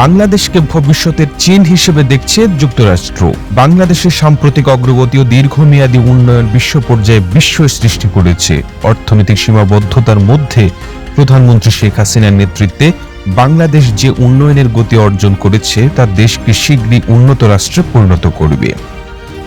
বাংলাদেশকে ভবিষ্যতের চীন হিসেবে দেখছে যুক্তরাষ্ট্র। বাংলাদেশের সাম্প্রতিক অগ্রগতি ও দীর্ঘমেয়াদী উন্নয়ন বিশ্ব পর্যায়ে বিশ্ব সৃষ্টি করেছে। অর্থনৈতিক সীমাবদ্ধতার মধ্যে প্রধানমন্ত্রী শেখ হাসিনার নেতৃত্বে বাংলাদেশ যে উন্নয়নের গতি অর্জন করেছে, তা দেশকে শীঘ্রই উন্নত রাষ্ট্রে পরিণত করবে।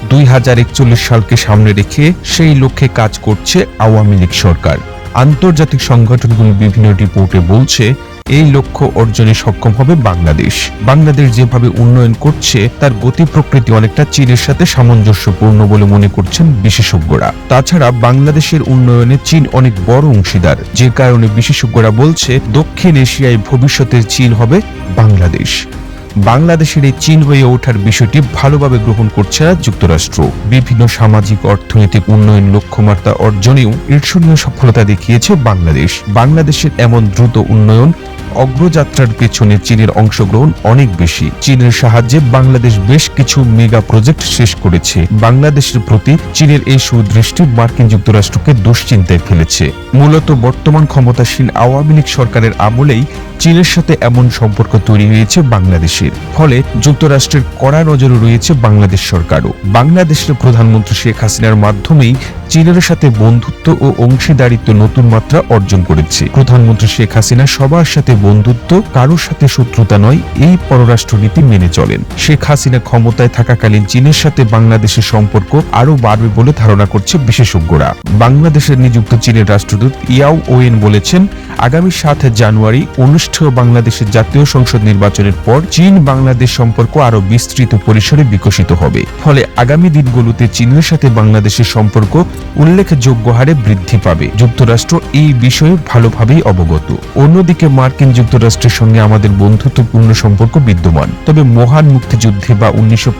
দুই হাজার একচল্লিশ সালকে সামনে রেখে সেই লক্ষ্যে কাজ করছে আওয়ামী লীগ সরকার। আন্তর্জাতিক সংগঠনগুলো বিভিন্ন রিপোর্টে বলছে, এই লক্ষ্য অর্জনে সক্ষম হবে বাংলাদেশ। বাংলাদেশ যেভাবে উন্নয়ন করছে, তার গতি প্রকৃতি অনেকটা চীনের সাথে সামঞ্জস্যপূর্ণ বলে মনে করছেন বিশেষজ্ঞরা। তাছাড়া বাংলাদেশের উন্নয়নে চীন অনেক বড় অংশীদার, যে কারণে বিশেষজ্ঞরা বলছে, দক্ষিণ এশিয়ায় ভবিষ্যতের চীন হবে বাংলাদেশ। বাংলাদেশের এই চীন হয়ে ওঠার বিষয়টি ভালোভাবে গ্রহণ করছে না যুক্তরাষ্ট্র। বিভিন্ন সামাজিক, অর্থনৈতিক উন্নয়ন লক্ষ্যমাত্রা অর্জনেও ঈর্ষণীয় সফলতা দেখিয়েছে বাংলাদেশ। বাংলাদেশের এমন দ্রুত উন্নয়ন অগ্রযাত্রার পেছনে চীনের অংশগ্রহণ অনেক বেশি। চীনের সাহায্যে বাংলাদেশ বেশ কিছু মেগা প্রজেক্ট শেষ করেছে। বাংলাদেশের প্রতি চীনের এই সুদৃষ্টি মার্কিন যুক্তরাষ্ট্রকে দুশ্চিন্তায় ফেলেছে। মূলত বর্তমান ক্ষমতাসীন আওয়ামী লীগ সরকারের আমলেই চীনের সাথে এমন সম্পর্ক তৈরি হয়েছে বাংলাদেশের। ফলে যুক্তরাষ্ট্রের কড়া নজরে রয়েছে বাংলাদেশ সরকারও। বাংলাদেশের প্রধানমন্ত্রী শেখ হাসিনার মাধ্যমেই চীনের সাথে বন্ধুত্ব ও অংশীদারিত্ব নতুন মাত্রা অর্জন করেছে। প্রধানমন্ত্রী শেখ হাসিনা সবার সাথে বন্ধুত্ব কারোর সাথে শত্রুতা নয়, এই পররাষ্ট্রনীতি মেনে চলেন। শেখ হাসিনা ক্ষমতায় থাকাকালীন চীনের সাথে বাংলাদেশের সম্পর্ক আরও বাড়বে বলে ধারণা করছে বিশেষজ্ঞরা। বাংলাদেশের নিযুক্ত চীনের রাষ্ট্রদূত ইয়াও ওয়েন বলেছেন, আগামী সাত জানুয়ারি অনুষ্ঠেয় বাংলাদেশের জাতীয় সংসদ নির্বাচনের পর চীন বাংলাদেশ সম্পর্ক আরও বিস্তৃত পরিসরে বিকশিত হবে। ফলে আগামী দিনগুলোতে চীনের সাথে বাংলাদেশের সম্পর্ক উল্লেখযোগ্য হারে বৃদ্ধি পাবে। যুক্তরাষ্ট্র এই বিষয়ে ভালোভাবেই অবগত। অন্যদিকে মার্কিন যুক্তরাষ্ট্রের সঙ্গে আমাদের বন্ধুত্বপূর্ণ সম্পর্ক বিদ্যমান। তবে মহান মুক্তিযুদ্ধে বা উনিশশো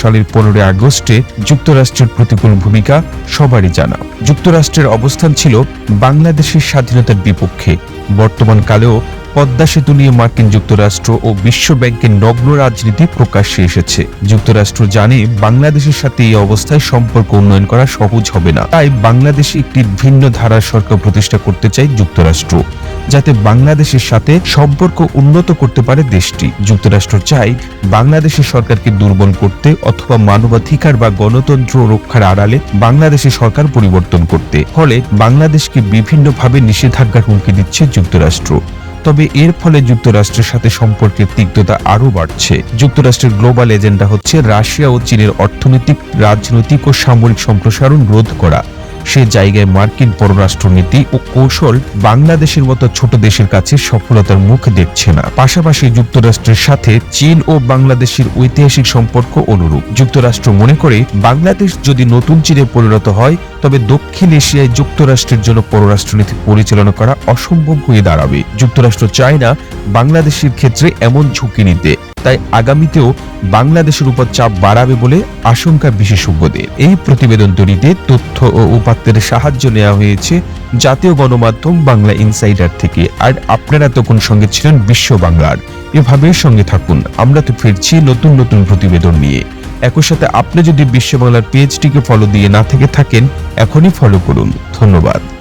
সালের পনেরোই আগস্টে যুক্তরাষ্ট্রের প্রতিকূল ভূমিকা সবারই জানা। যুক্তরাষ্ট্রের অবস্থান ছিল বাংলাদেশের স্বাধীনতার বিপক্ষে। বর্তমান কালেও পদ্মা সেতু নিয়ে মার্কিন যুক্তরাষ্ট্র ও বিশ্ব ব্যাংকের নগ্ন রাজনীতি প্রকাশ্যে এসেছে। যুক্তরাষ্ট্র জানে বাংলাদেশের সাথে এই অবস্থায় সম্পর্ক উন্নয়ন করা সহজ হবে না। তাই বাংলাদেশে একটি ভিন্ন ধারার সরকার প্রতিষ্ঠা করতে চায় যুক্তরাষ্ট্র। যাতে বাংলাদেশের সাথে সম্পর্ক উন্নত করতে পারে দেশটি। যুক্তরাষ্ট্র চায় বাংলাদেশের সরকারকে দুর্বল করতে অথবা মানবাধিকার বা গণতন্ত্র রক্ষার আড়ালে বাংলাদেশের সরকার পরিবর্তন করতে। ফলে বাংলাদেশকে বিভিন্নভাবে নিষেধাজ্ঞার হুমকি দিচ্ছে যুক্তরাষ্ট্র। তবে এর ফলে যুক্তরাষ্ট্রের সাথে সম্পর্কের তিক্ততা আরও বাড়ছে। যুক্তরাষ্ট্রের গ্লোবাল এজেন্ডা হচ্ছে রাশিয়া ও চীনের অর্থনৈতিক, রাজনৈতিক ও সামরিক সম্প্রসারণ রোধ করা। সে জায়গায় মার্কিন পররাষ্ট্রনীতি ও কৌশল বাংলাদেশের মতো ছোট দেশের কাছে সফলতার মুখ দেখছে না। পাশাপাশি যুক্তরাষ্ট্রের সাথে চীন ও বাংলাদেশের ঐতিহাসিক সম্পর্ক অনুরূপ। যুক্তরাষ্ট্র মনে করে, বাংলাদেশ যদি নতুন চীনে পরিণত হয়, তবে দক্ষিণ এশিয়ায় যুক্তরাষ্ট্রের জন্য পররাষ্ট্রনীতি পরিচালনা করা অসম্ভব হয়ে দাঁড়াবে। যুক্তরাষ্ট্র চায় না বাংলাদেশের ক্ষেত্রে এমন ঝুঁকি নিতে তাই আগামীতেও বাংলাদেশের উপর চাপ বাড়াবে বলে আশঙ্কা বিশেষজ্ঞদের এই প্রতিবেদন তৈরিতে তথ্য ও উপাত্তের সাহায্য নেওয়া হয়েছে জাতীয় গণমাধ্যম বাংলা ইনসাইডার থেকে। আর আপনারা তখন সঙ্গে ছিলেন বিশ্ব বাংলার। এভাবে সঙ্গে থাকুন। আমরা তো ফিরছি নতুন নতুন প্রতিবেদন নিয়ে। একই সাথে আপনি যদি বিশ্ব বাংলার পেজটিকে ফলো দিয়ে না থেকে থাকেন, এখনই ফলো করুন। ধন্যবাদ।